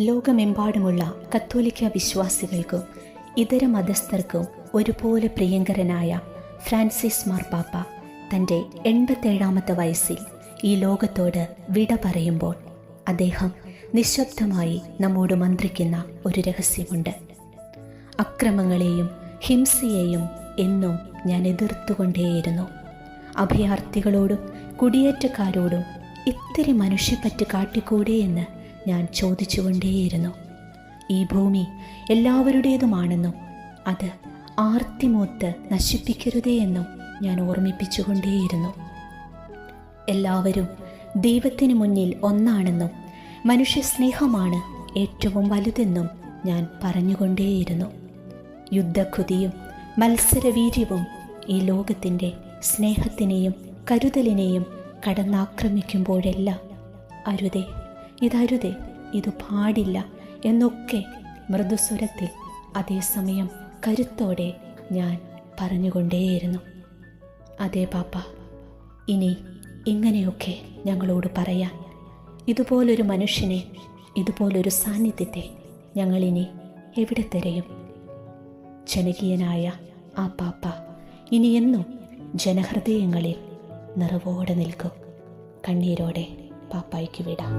ലോകമെമ്പാടുമുള്ള കത്തോലിക്ക വിശ്വാസികൾക്കും ഇതര മതസ്ഥർക്കും ഒരുപോലെ പ്രിയങ്കരനായ ഫ്രാൻസിസ് മാർപ്പാപ്പ തന്റെ എൺപത്തേഴാമത്തെ വയസ്സിൽ ഈ ലോകത്തോട് വിട പറയുമ്പോൾ അദ്ദേഹം നിശബ്ദമായി നമ്മോട് മന്ത്രിക്കുന്ന ഒരു രഹസ്യമുണ്ട്. അക്രമങ്ങളെയും ഹിംസയെയും എന്നും ഞാൻ എതിർത്തുകൊണ്ടേയിരുന്നു. അഭയാർത്ഥികളോടും കുടിയേറ്റക്കാരോടും ഇത്തിരി മനുഷ്യപ്പറ്റ് കാട്ടിക്കൂടെ എന്ന് ഞാൻ ചോദിച്ചുകൊണ്ടേയിരുന്നു. ഈ ഭൂമി എല്ലാവരുടേതുമാണെന്നും അത് ആർത്തിമൂത്ത് നശിപ്പിക്കരുതേ എന്നും ഞാൻ ഓർമ്മിപ്പിച്ചുകൊണ്ടേയിരുന്നു. എല്ലാവരും ദൈവത്തിന് മുന്നിൽ ഒന്നാണെന്നും മനുഷ്യ സ്നേഹമാണ് ഏറ്റവും വലുതെന്നും ഞാൻ പറഞ്ഞുകൊണ്ടേയിരുന്നു. യുദ്ധക്കുതിയും മത്സരവീര്യവും ഈ ലോകത്തിന്റെ സ്നേഹത്തിനെയും കരുതലിനെയും കടന്നാക്രമിക്കുമ്പോഴെല്ലാം അരുതേ ഇതരുതേ ഇത് പാടില്ല എന്നൊക്കെ മൃദുസ്വരത്തിൽ അതേസമയം കരുത്തോടെ ഞാൻ പറഞ്ഞുകൊണ്ടേയിരുന്നു. അതേ പാപ്പ ഇനി ഇങ്ങനെയൊക്കെ ഞങ്ങളോട് പറയാൻ. ഇതുപോലൊരു മനുഷ്യനെ ഇതുപോലൊരു സാന്നിധ്യത്തെ ഞങ്ങളിനി എവിടെ തിരയും? ജനകീയനായ ആ പാപ്പ ഇനി എന്നും ജനഹൃദയങ്ങളിൽ നിറവോടെ നിൽക്കും. കണ്ണീരോടെ പാപ്പായ്ക്ക് വിടാം